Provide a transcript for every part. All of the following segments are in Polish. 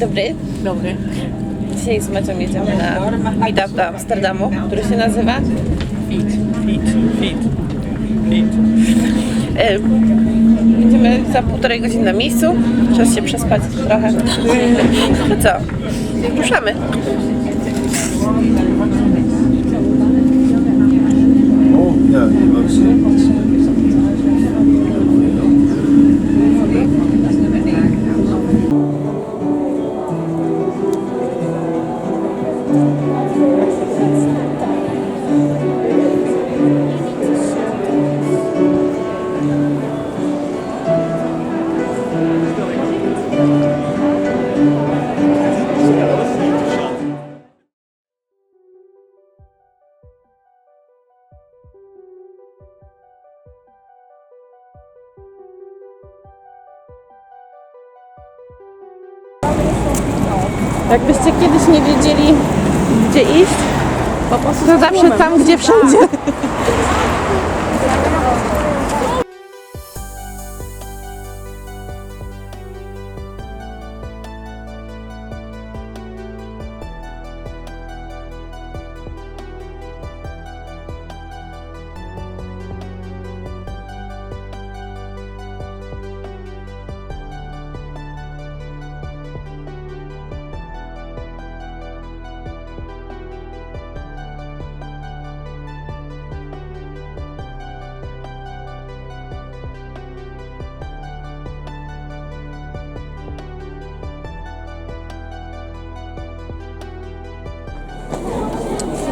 Dobry. Dobry. Dzisiaj z Macią jedziemy na meetup do Amsterdamu, który się nazywa Fit, fit, fit, fit. e, Będziemy za półtorej godziny na miejscu. Czas się przespać trochę. No co? Ruszamy. Oh, yeah, kiedyś nie wiedzieli, gdzie iść, to zawsze tam, gdzie wszędzie.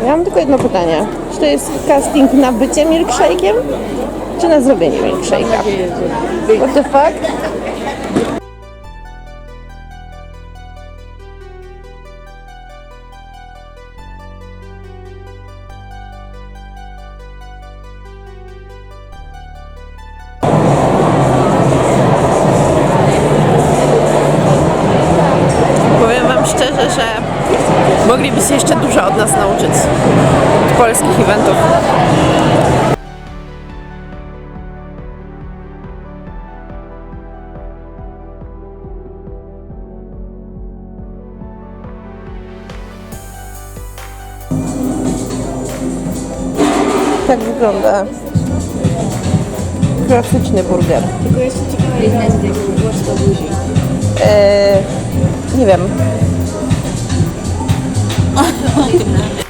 Ja mam tylko jedno pytanie. Czy to jest casting na bycie milkshake'iem, czy na zrobienie milkshake'a? What the fuck? Tak wygląda klasyczny burger. Tylko jeszcze ciekawe jest znać, jak włoż to buzi. Eee, nie wiem.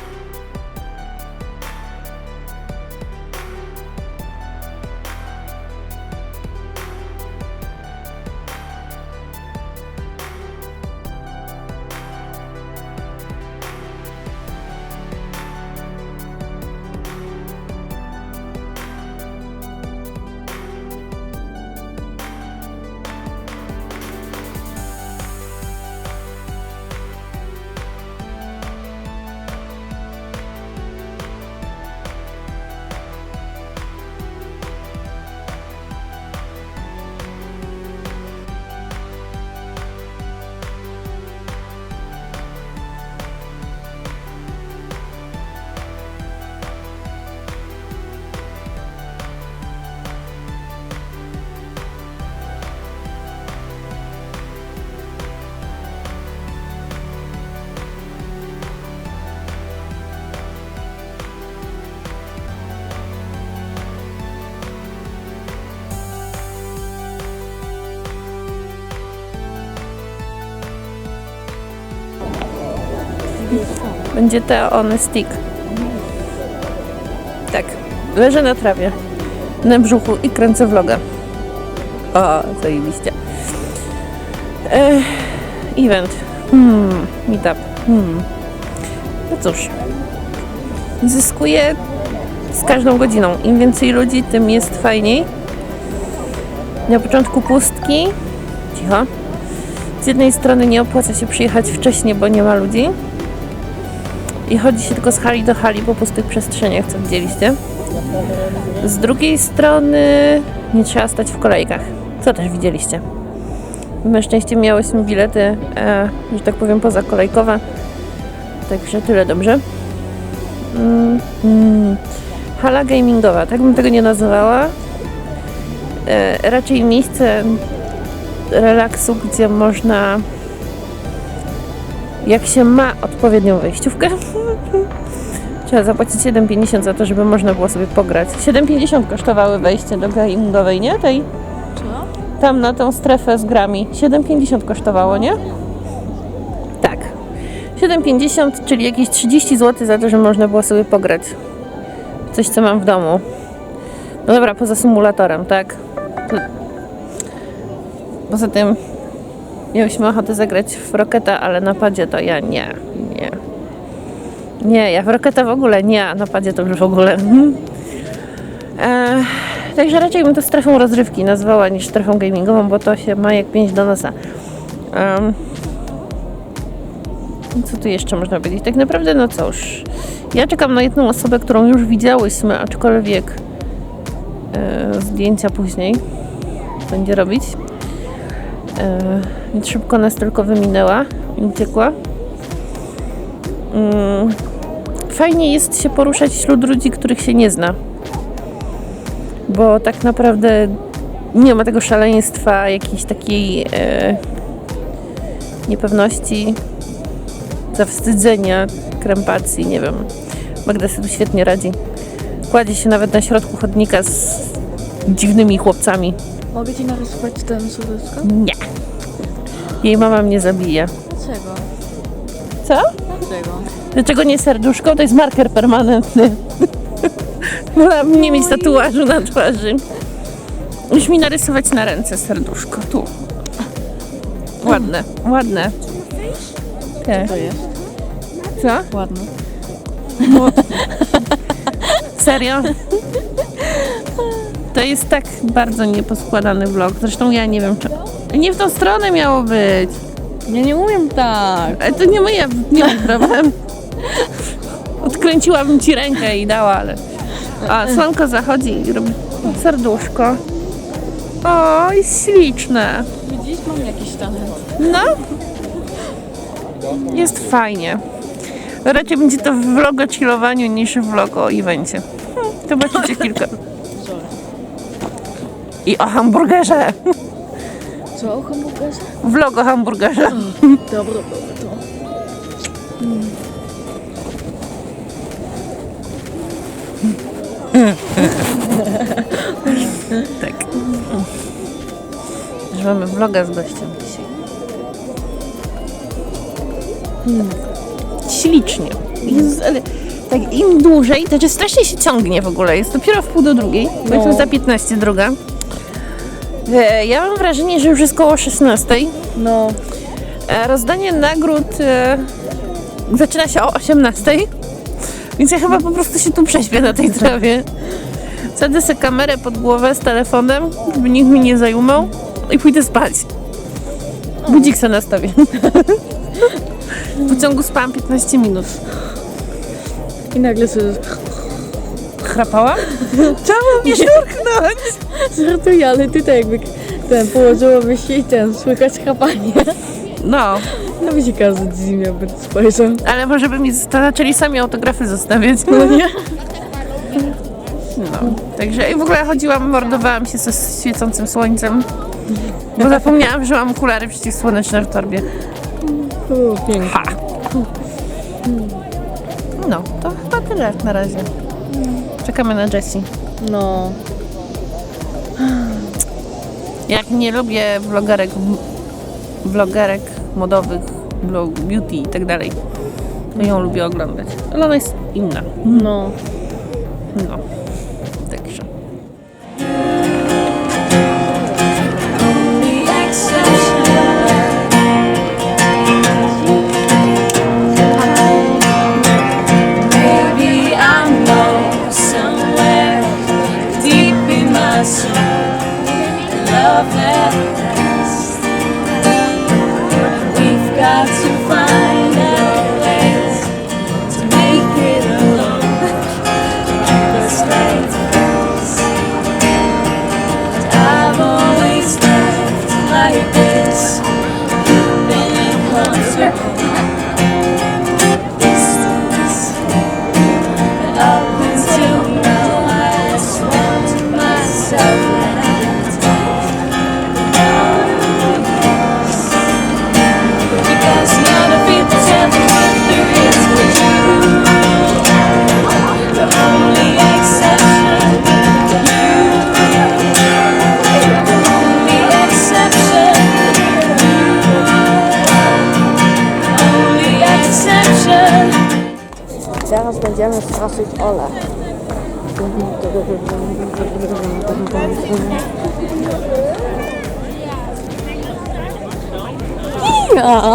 Będzie to on stick. Tak. Leżę na trawie. Na brzuchu i kręcę vloga. O, zajebiście. Ech, event. Hmm, meetup. Hmm. No cóż. Zyskuję z każdą godziną. Im więcej ludzi, tym jest fajniej. Na początku pustki. Cicho. Z jednej strony nie opłaca się przyjechać wcześniej, bo nie ma ludzi. I chodzi się tylko z hali do hali po pustych przestrzeniach, co widzieliście. Z drugiej strony nie trzeba stać w kolejkach, co też widzieliście. Na szczęście miałyśmy bilety, e, że tak powiem, pozakolejkowe. Także tyle dobrze. Mm, mm. Hala gamingowa, tak bym tego nie nazywała. E, raczej miejsce relaksu, gdzie można jak się ma odpowiednią wejściówkę, trzeba zapłacić 7,50 za to, żeby można było sobie pograć. 7,50 kosztowały wejście do gamingowej, nie? Tej Co? tam na tą strefę z grami. 7,50 kosztowało, nie? Tak. 7,50, czyli jakieś 30 zł za to, że można było sobie pograć. Coś, co mam w domu. No dobra, poza symulatorem, tak? Poza tym miałyśmy ochotę zagrać w Rocketa, ale na padzie to ja nie, nie. Nie, ja w Rocketa w ogóle nie, a na padzie to już w ogóle. Eee, także raczej bym to strefą rozrywki nazwała niż strefą gamingową, bo to się ma jak pięć do nosa. Em, co tu jeszcze można powiedzieć? Tak naprawdę, no cóż. Ja czekam na jedną osobę, którą już widziałyśmy, aczkolwiek e, zdjęcia później będzie robić. Więc szybko nas tylko wyminęła i uciekła. Mm, fajnie jest się poruszać wśród ludzi, których się nie zna. Bo tak naprawdę nie ma tego szaleństwa, jakiejś takiej e, niepewności, zawstydzenia, krępacji, nie wiem. Magda sobie świetnie radzi. Kładzie się nawet na środku chodnika z dziwnymi chłopcami. Mogę ci narysować ten serduszko? Nie. Jej mama mnie zabije. Dlaczego? Co? Dlaczego? Dlaczego nie serduszko? To jest marker permanentny. Wolałabym nie mieć tatuażu na twarzy. Już mi narysować na ręce serduszko. Tu. Ładne, ładne. Tak. To jest. Co? Ładne. Serio? To jest tak bardzo nieposkładany vlog. Zresztą ja nie wiem, czy... Nie w tą stronę miało być. Ja nie umiem tak. Ale to nie moja, nie mój problem. Odkręciłabym ci rękę i dała, ale... A, słonko zachodzi i robi serduszko. O, jest śliczne. Widzisz, mam jakiś talent. No. Jest fajnie. Raczej będzie to vlog o chillowaniu niż vlog o evencie. Hmm, Zobaczycie kilka. I o hamburgerze. Co, o hamburgerze? Vlog o hamburgerze. Dobra, dobra, to. Tak. Że mamy vloga z gościem dzisiaj. Hmm. Ślicznie. Ale tak im dłużej, to znaczy strasznie się ciągnie w ogóle. Jest dopiero w pół do drugiej. No. No. za 15 druga. E, Ja mam wrażenie, że już jest koło 16. No. E, Rozdanie nagród e, zaczyna się o 18. Więc ja chyba po prostu się tu prześpię na tej trawie. Wsadzę sobie kamerę pod głowę z telefonem, żeby nikt mi nie zajumał i pójdę spać. Budzik sobie nastawię. W pociągu spałam 15 minut. I nagle sobie Chrapałam? Czemu mnie szturchnąć? żartuję, ale ty tak jakby ten położyłabyś się i ten słychać chrapanie. No, No by się każdy dziwnie by spojrzał. ale może by mi zosta- zaczęli sami autografy zostawiać. No nie? No, także i w ogóle chodziłam, mordowałam się ze świecącym słońcem. Bo zapomniałam, że mam okulary przeciwsłoneczne w torbie. O, pięknie. Ha! No, to chyba tyle na razie. Czekamy na Jessie. No. Jak nie lubię vlogerek, vlogerek modowych, blog, beauty i tak dalej, to ją lubię oglądać. Ale ona jest inna. No. No, dosyć ole. Ja.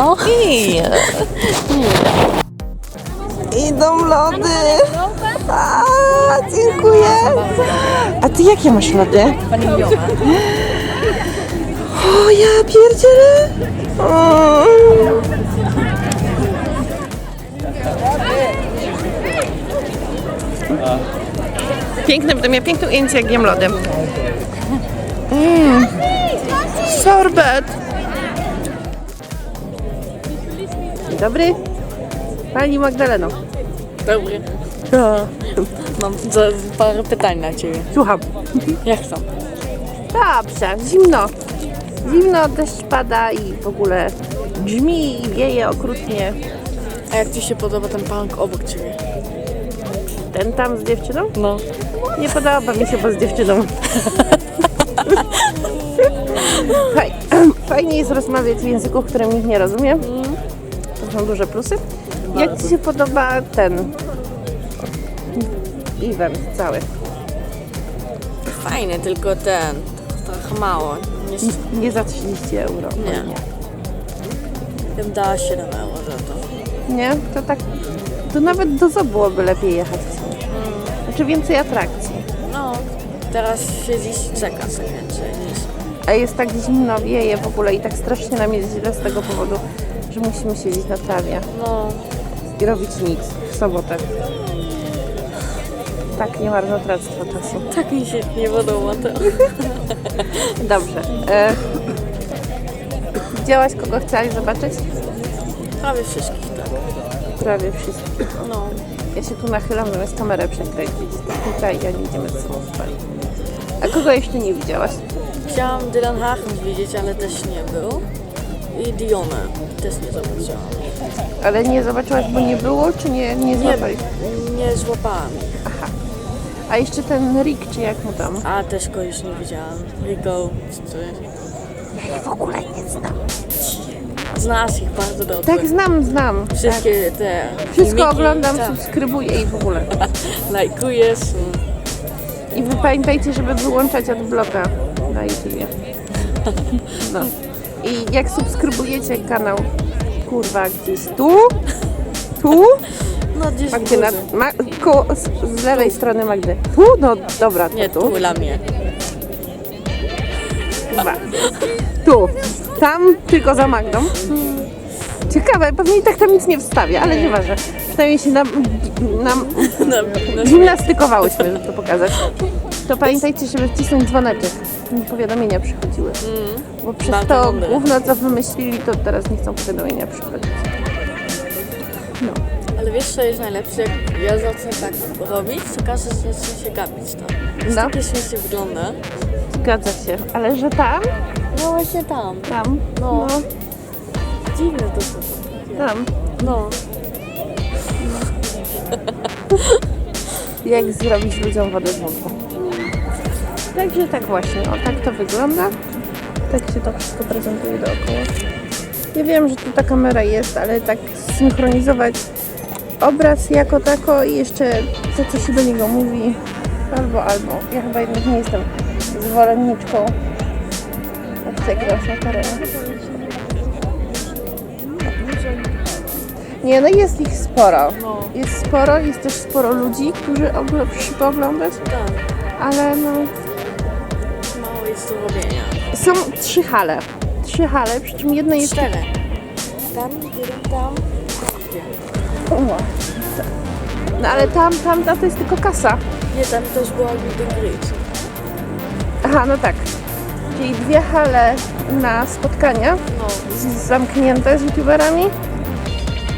Idą lody. A, dziękuję. A ty jakie masz lody? O, ja pierdzielę. Mm. Piękne, będę miała piękne ujęcie jak jem lody. Mm. Sorbet. Dobry. Pani Magdaleno. Dobry. Mam za, parę pytań na ciebie. Słucham. Jak są? Dobrze, zimno. Zimno, deszcz pada i w ogóle brzmi i wieje okrutnie. A jak ci się podoba ten punk obok ciebie? Ten tam z dziewczyną? No. Nie podoba mi się, bo z dziewczyną. Faj, fajnie jest rozmawiać w języku, w którym nikt nie rozumie. To są duże plusy. Jak Ci się podoba ten event cały? Fajny, tylko ten. Trochę mało. Nie, Nie za 30 euro. Nie. nie. bym dała 7 euro za to. Nie? To tak, to nawet do zoo byłoby lepiej jechać. Znaczy więcej atrakcji. No. Teraz siedzisz i czekasz więcej niż... A jest tak zimno, wieje w ogóle i tak strasznie nam jest źle z tego powodu, że musimy siedzieć na trawie No. i robić nic w sobotę. Tak, nie marnotrawstwo czasu. Tak mi się nie podoba to. Dobrze. E, widziałaś, kogo chciałaś zobaczyć? Prawie wszystkich tak. Prawie wszystkich. No. Ja się tu nachylam, zamiast kamerę przekręcić. Tutaj i oni idziemy ze spać. A kogo jeszcze nie widziałaś? Chciałam Dylan Hachmans widzieć, ale też nie był. I Dionę też nie zobaczyłam. Ale nie zobaczyłaś, bo nie było, czy nie, nie Nie, złapali? nie złapałam ich. A jeszcze ten Rick, czy jak mu tam? A też go już nie widziałam. Rico, czy coś. W ogóle nie znam. Znasz ich bardzo dobrze. Tak, znam, znam. Tak. Wszystkie te Wszystko filmiki, oglądam, tak, subskrybuję i w ogóle. lajkujesz. I wy pamiętajcie, żeby wyłączać adblocka na YouTubie. No. I jak subskrybujecie kanał, kurwa, gdzieś tu, tu, No gdzieś Magdy, na, ma, koło, z, z lewej strony Magdy. Tu? No dobra, to Nie, tu. tu dla mnie. Dwa. Tu. Tam tylko za Magdą. Ciekawe, pewnie i tak tam nic nie wstawię, ale nieważne. Przynajmniej się nam, nam No, no, gimnastykowałyśmy, żeby to pokazać. To pamiętajcie, żeby wcisnąć dzwoneczek. żeby Powiadomienia przychodziły. Bo przez to gówno, co wymyślili, to teraz nie chcą powiadomienia przychodzić. ale wiesz co jest najlepsze? Jak ja zacznę tak robić, to każdy zacznie się gapić tam. No. No. takie śmiesznie wygląda. Zgadza się. Ale że tam? No właśnie tam. Tam. No. No, Dziwne to są. tam. No. Jak zrobić ludziom wodę z wątku. Także tak właśnie, o tak to wygląda. Tak się to wszystko prezentuje dookoła. Ja wiem, że tu ta kamera jest, ale tak synchronizować obraz jako tako i jeszcze to, co się do niego mówi, albo, albo. Ja chyba jednak nie jestem zwolenniczką akcji na terenie. Nie, no jest ich sporo. No. Jest sporo, jest też sporo ludzi, którzy ogl- przyszli pooglądać, Tak. ale no... Mało jest do robienia. Są trzy hale. Trzy hale, przy czym jedna jest... Cztery. Tam, tam. Ua. No ale tam, tam, tam to jest tylko kasa. Nie, tam też była Golden Grid. Aha, no tak. Czyli dwie hale na spotkania z- zamknięte z youtuberami.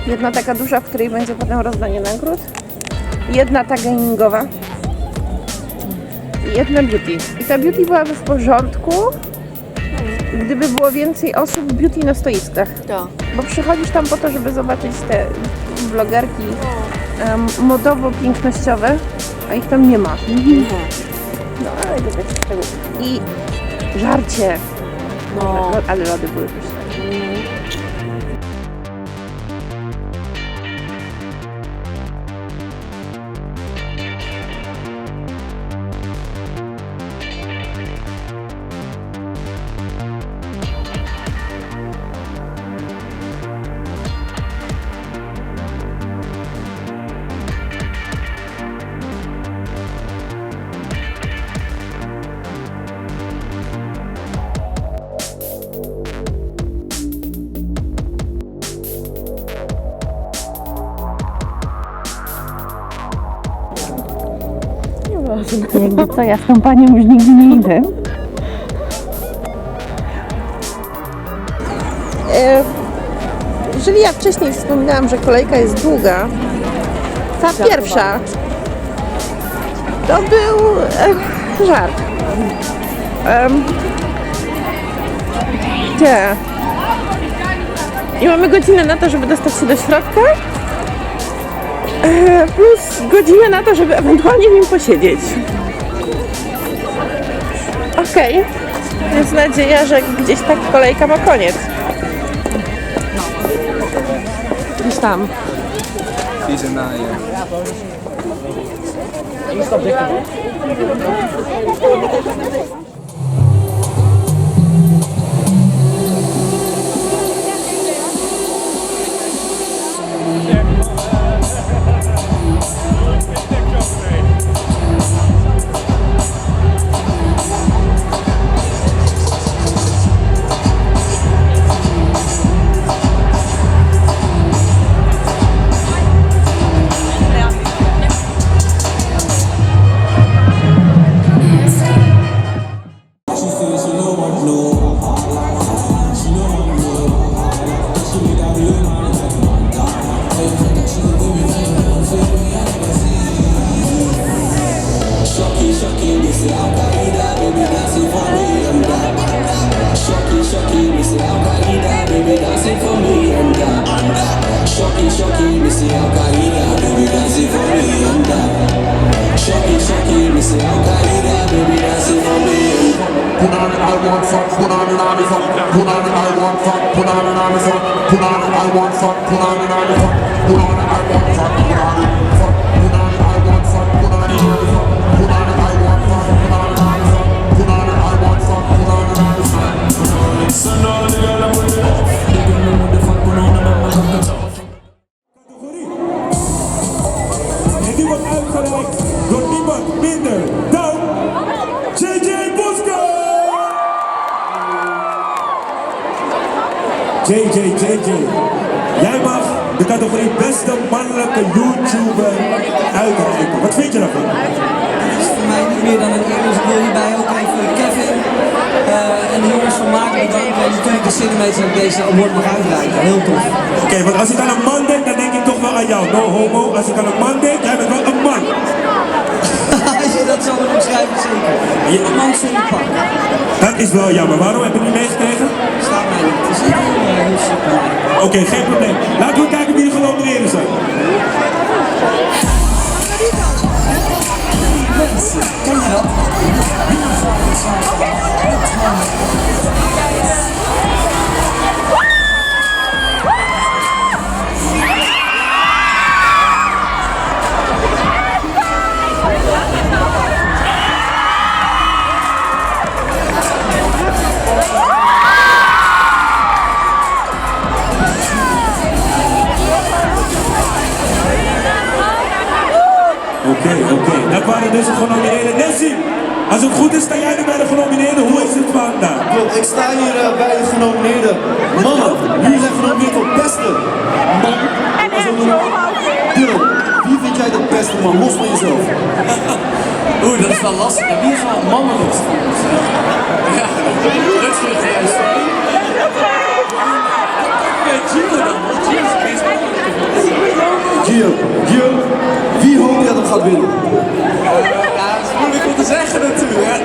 Jedna taka duża, w której będzie potem rozdanie nagród. Jedna ta gamingowa. I jedna beauty. I ta beauty byłaby w porządku, gdyby było więcej osób beauty na stoiskach. Tak. Bo przychodzisz tam po to, żeby zobaczyć te vlogerki em, modowo-pięknościowe, a ich tam nie ma. No ale to też tego. I żarcie. No. Ale lody były pyszne. Co, ja z tą panią już nigdzie nie idę. E, jeżeli ja wcześniej wspominałam, że kolejka jest długa, ta pierwsza to był e, żart. Em, gdzie? I mamy godzinę na to, żeby dostać się do środka. E, plus godzinę na to, żeby ewentualnie w nim posiedzieć. Okej. Jest nadzieja, że gdzieś tak kolejka ma koniec. Gdzieś tam. Die zijn naar je. Put on it, I want fuck, put on it, I fuck, put on it, I want fuck, put on it, I fuck, put on it, I want fuck, put on it, I fuck, put on it, En natuurlijk de Cinemators dat deze award mag uitreiken. Heel tof. Oké, want als ik aan een man denk, dan denk ik toch wel aan jou. No homo. Als ik aan een man denk, jij bent wel een man. Als je dat zo wil omschrijven, zeker. Je- Een man zonder pak. Dat is wel jammer. Waarom heb je niet meegekregen? Staat mij niet. Het is eh, heel super. Oké, geen probleem. Laten we kijken wie er genomineerd zijn. Ken je dat? Oké, okay, oké. Okay. Dat waren deze genomineerden. Nessie! Als het goed is, sta jij nu bij de genomineerden. Hoe is het vandaag? Klopt, ik sta hier eh, bij de genomineerde mannen. Jullie zijn genomineerd voor beste man. En Dylan, wie vind jij de beste man, los van jezelf? Oeh, dat is wel lastig. En wie is wel mannelijkst? Ja, Rutger juist. Ja, Gio dan. Gio is. Gio, Gio, wie hoop je dat hem gaat winnen? Ja, dat is moeilijk om te zeggen natuurlijk.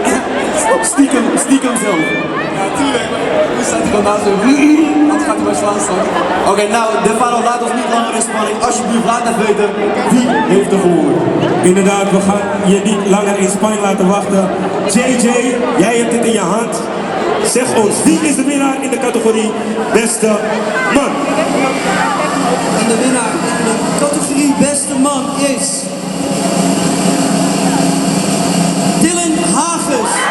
Stiekem, stiekem zelf. Ja, tuurlijk. Nu staat hij gewoon naast hem. Wat gaat hij bij slaan staan? Oké, nou, de Faro, laat ons niet langer in spanning. Alsjeblieft, laat even weten wie heeft er gewonnen. Inderdaad, we gaan je niet langer in spanning laten wachten. JJ, jij hebt het in je hand. Zeg ons, wie is de winnaar in de categorie beste man? En de winnaar in de categorie beste man is... Texas.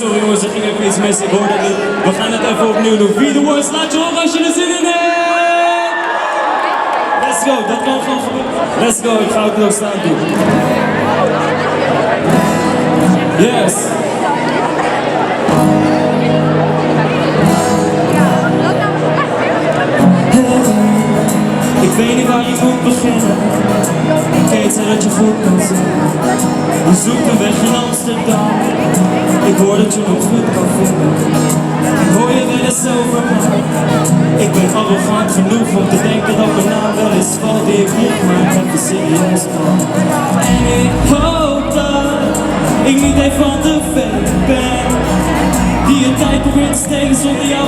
Sorry jongens, er ging even iets mis, ik hoorde het. We gaan het even opnieuw doen. Wie de worst, laat je horen als je er zin in hebt. Let's go, dat kan gewoon gebeuren. Let's go, ik ga het ook staan doen. Yes. Ik weet niet waar je moet beginnen. Kijk zodat je goed kan zien. Je zoekt een weg in Amsterdam. Ik hoor dat je me goed kan vinden. Ik hoor je wel eens over me. Ik ben arrogant genoeg om te denken dat mijn naam wel eens valt. Die ik niet, maar ik heb er serieus. En ik hoop dat ik niet een van de velen ben. Die je tijd probeert te stelen zonder jou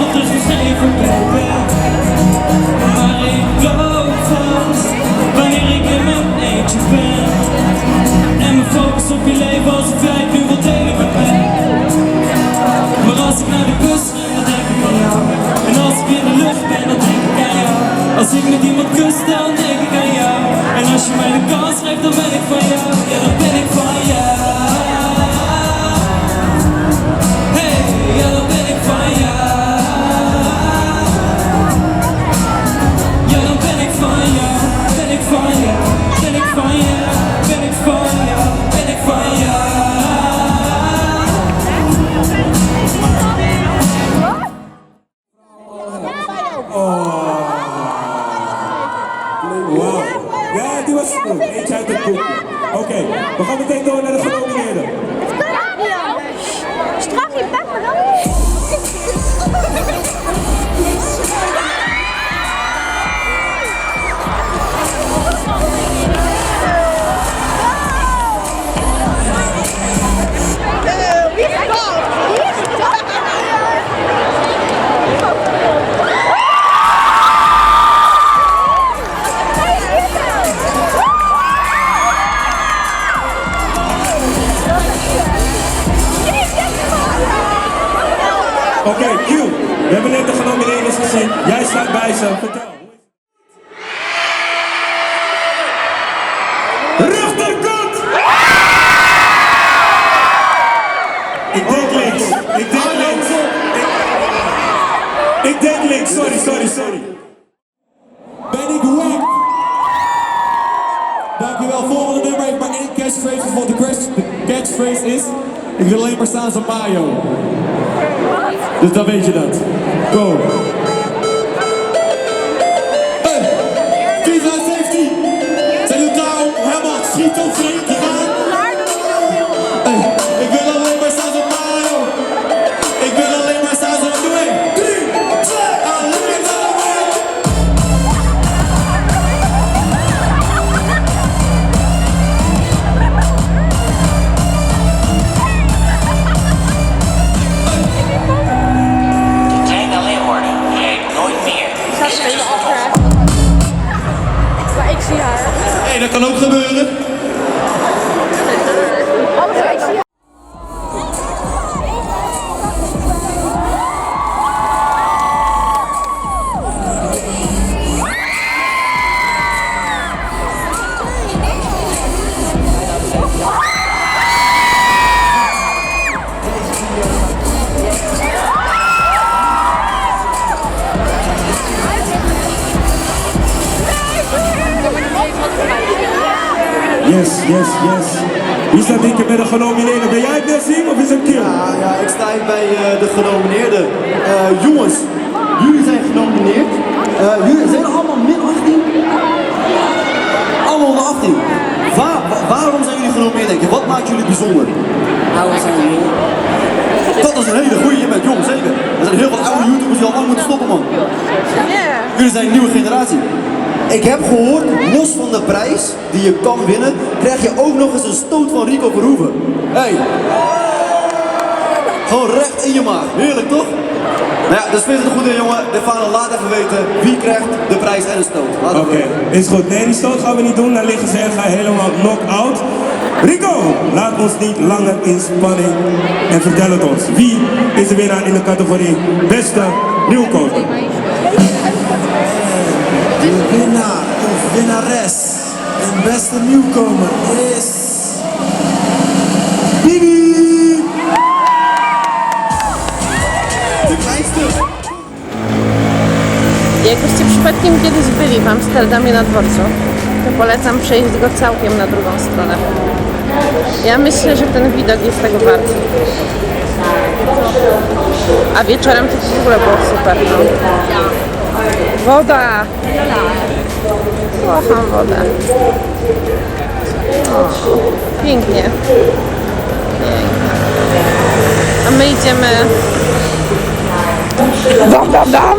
Ik wil alleen maar staan als een mayo. Dus dan weet je dat. Go. Jongens, jullie zijn genomineerd. Eh, jullie zijn allemaal min 18. Allemaal onder 18. Waar- wa- waarom zijn jullie genomineerd, denk je? Wat maakt jullie bijzonder? Oude zijn jong. Dat is een hele goeie. Je bent jong, zeker. Er zijn heel veel oude YouTubers die al lang moeten stoppen, man. Jullie zijn een nieuwe generatie. Ik heb gehoord, los van de prijs die je kan winnen, krijg je ook nog eens een stoot van Rico Verhoeven. Hey. Gewoon recht in je maag. Heerlijk, toch? Nou ja, dus vind het goed in, jongen. De vader laat even weten wie krijgt de prijs en een stoot. Oké, is goed. Nee, die stoot gaan we niet doen. Dan liggen ze en gaan helemaal knock-out. Rico, laat ons niet langer in spanning en vertel het ons. Wie is de winnaar in de categorie beste nieuwkomer? De winnaar of winnares en beste nieuwkomer is... Bibi! Jakbyście przypadkiem kiedyś byli w Amsterdamie na dworcu, to polecam przejść go całkiem na drugą stronę. Ja myślę, że ten widok jest tego wart. A wieczorem to w ogóle było super. No. Woda! Kocham wodę. O, pięknie. Pięknie. A my idziemy... đâm đâm đâm